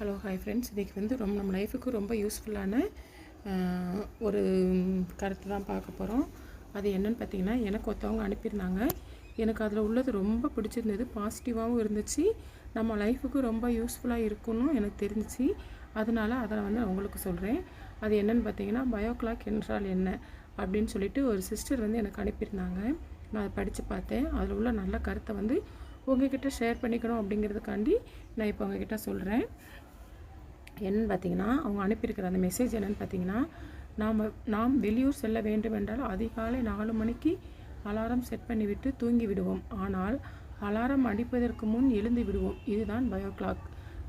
Hello hi friends இன்றைக்கி வந்து ரொம்ப நம்ம லைஃபுக்கு ரொம்ப யூஸ்ஃபுல்லான ஒரு கருத்து தான் பார்க்க போகிறோம் அது என்னென்னு பார்த்தீங்கன்னா எனக்கு ஒருத்தவங்க அனுப்பியிருந்தாங்க. எனக்கு அதில் உள்ளது ரொம்ப பிடிச்சிருந்தது. பாசிட்டிவாகவும் இருந்துச்சு. நம்ம லைஃபுக்கு ரொம்ப யூஸ்ஃபுல்லாக இருக்குன்னு எனக்கு தெரிஞ்சிச்சு. அதனால அதை வந்து உங்களுக்கு சொல்கிறேன் அது என்னென்னு பார்த்தீங்கன்னா பயோ கிளாக் என்றால் என்ன? அப்படின்னு சொல்லிட்டு ஒரு சிஸ்டர் வந்து எனக்கு அனுப்பியிருந்தாங்க. நான் அதை படித்து பார்த்தேன். அதில் உள்ள நல்ல கருத்தை வந்து உங்ககிட்ட ஷேர் பண்ணிக்கணும் அப்படிங்கிறதுக்காண்டி நான் இப்போ உங்ககிட்ட சொல்கிறேன் என்னன்னு பார்த்தீங்கன்னா அவங்க அனுப்பியிருக்கிற அந்த மெசேஜ் என்னென்னு பார்த்தீங்கன்னா நாம் நாம் வெளியூர் செல்ல வேண்டும் என்றால் அதிகாலை நாலு மணிக்கு அலாரம் செட் பண்ணிவிட்டு தூங்கி விடுவோம். ஆனால் அலாரம் அடிப்பதற்கு முன் எழுந்து விடுவோம். இதுதான் பயோ கிளாக்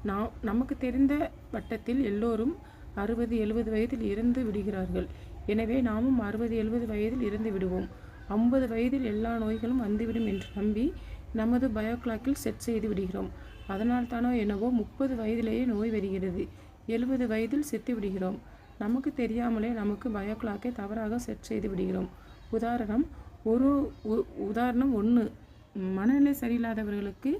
நாம் நமக்கு தெரிந்த வட்டத்தில் எல்லோரும் அறுபது எழுபது வயதில் இறந்து விடுகிறார்கள். எனவே நாமும் அறுபது எழுபது வயதில் இறந்து விடுவோம். ஐம்பது வயதில் எல்லா நோய்களும் வந்துவிடும் என்று நம்பி நமது பயோ கிளாக்கில் செட் செய்து விடுகிறோம். அதனால் தானோ என்னவோ முப்பது வயதிலேயே நோய் வருகிறது. எழுபது வயதில் செத்து விடுகிறோம். நமக்கு தெரியாமலே நமக்கு பயோ கிளாக்கை தவறாக செட் செய்து விடுகிறோம். உதாரணம் ஒரு உதாரணம் ஒன்று மனநிலை சரியில்லாதவர்களுக்கு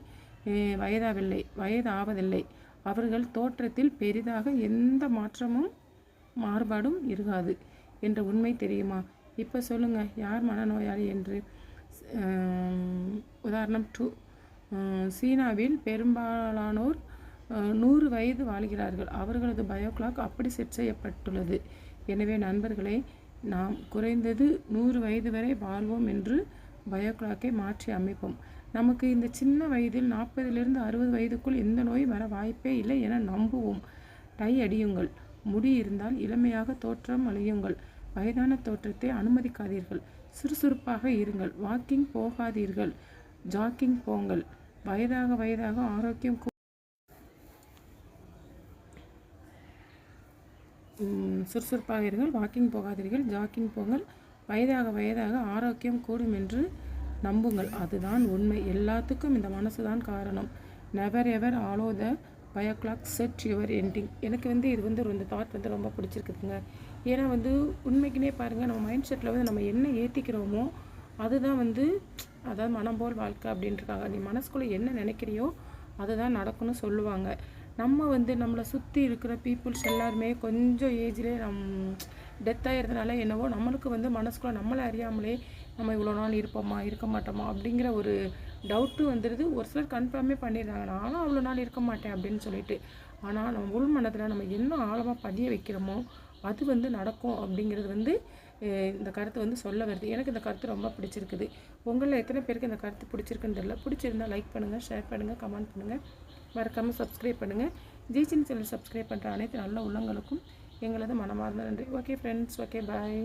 வயதாவில்லை வயது ஆவதில்லை அவர்கள் தோற்றத்தில் பெரிதாக எந்த மாற்றமும் மாறுபாடும் இருக்காது. என்ற உண்மை தெரியுமா? இப்போ சொல்லுங்கள் யார் மனநோயாளி என்று? உதாரணம் டூ சீனாவில் பெரும்பாலானோர் நூறு வயது வாழ்கிறார்கள். அவர்களது பயோக்ளாக் அப்படி செட் செய்யப்பட்டுள்ளது. எனவே நண்பர்களே நாம் குறைந்தது நூறு வயது வரை வாழ்வோம் என்று பயோக்ளாக்கை மாற்றி அமைப்போம். நமக்கு இந்த சின்ன வயதில் நாற்பதிலிருந்து அறுபது வயதுக்குள் எந்த நோய் வர வாய்ப்பே இல்லை என நம்புவோம். டை அடியுங்கள். முடி இருந்தால் இளமையாக தோற்றம் அழியுங்கள். வயதான தோற்றத்தை அனுமதிக்காதீர்கள். சுறுசுறுப்பாக இருங்கள். வாக்கிங் போகாதீர்கள். ஜாக்கிங் போங்கள். வயதாக வயதாக ஆரோக்கியம் சுறுசுறுப்பாக இருங்கள். வாக்கிங் போகாதீர்கள். ஜாக்கிங் போங்கள். வயதாக வயதாக ஆரோக்கியம் கூடும் என்று நம்புங்கள். அதுதான் உண்மை. எல்லாத்துக்கும் இந்த மனசு தான் காரணம். Never ever allow the bio clock set your ending எனக்கு வந்து இது வந்து இந்த தாட் வந்து ரொம்ப பிடிச்சிருக்குதுங்க. ஏன்னா வந்து உண்மைக்குனே பாருங்கள் நம்ம மைண்ட் செட்டில் வந்து நம்ம என்ன ஏற்றிக்கிறோமோ அதுதான் வந்து அதாவது மனம் போல் வாழ்க்கை அப்படின்ட்டுருக்காங்க நீ மனசுக்குள்ளே என்ன நினைக்கிறியோ அதுதான் நடக்கும்னு சொல்லுவாங்க. நம்ம வந்து நம்மளை சுற்றி இருக்கிற பீப்புள்ஸ் எல்லாருமே கொஞ்சம் ஏஜ்லேயே நம் டெத் ஆகிறதுனால என்னவோ நம்மளுக்கு வந்து மனசுக்குள்ளே நம்மளை அறியாமலே நம்ம இவ்வளோ நாள் இருப்போமா இருக்க மாட்டோமா அப்படிங்கிற ஒரு டவுட்டு வந்துடுது ஒரு சிலர் கன்ஃபார்மே பண்ணிடுறாங்க. நானும் அவ்வளோ நாள் இருக்க மாட்டேன் அப்படின்னு சொல்லிட்டு. ஆனால் நம்ம உள் மனத்தில் நம்ம என்ன ஆழமாக பதிய வைக்கிறோமோ அது வந்து நடக்கும் அப்படிங்கிறது வந்து இந்த கருத்து வந்து சொல்ல வருது. எனக்கு இந்த கருத்து ரொம்ப பிடிச்சிருக்குது. உங்களில் எத்தனை பேருக்கு இந்த கருத்து பிடிச்சிருக்குன்னு தெரியல. பிடிச்சிருந்தால் லைக் பண்ணுங்கள் ஷேர் பண்ணுங்கள் கமெண்ட் பண்ணுங்கள் மறக்காமல் சப்ஸ்கிரைப் பண்ணுங்கள் ஜிச்சின் சேனல் சப்ஸ்கிரைப் பண்ணுற அனைத்து நல்ல உள்ளங்களுக்கும் எங்களது மனமார்ந்த நன்றி. Okay friends okay bye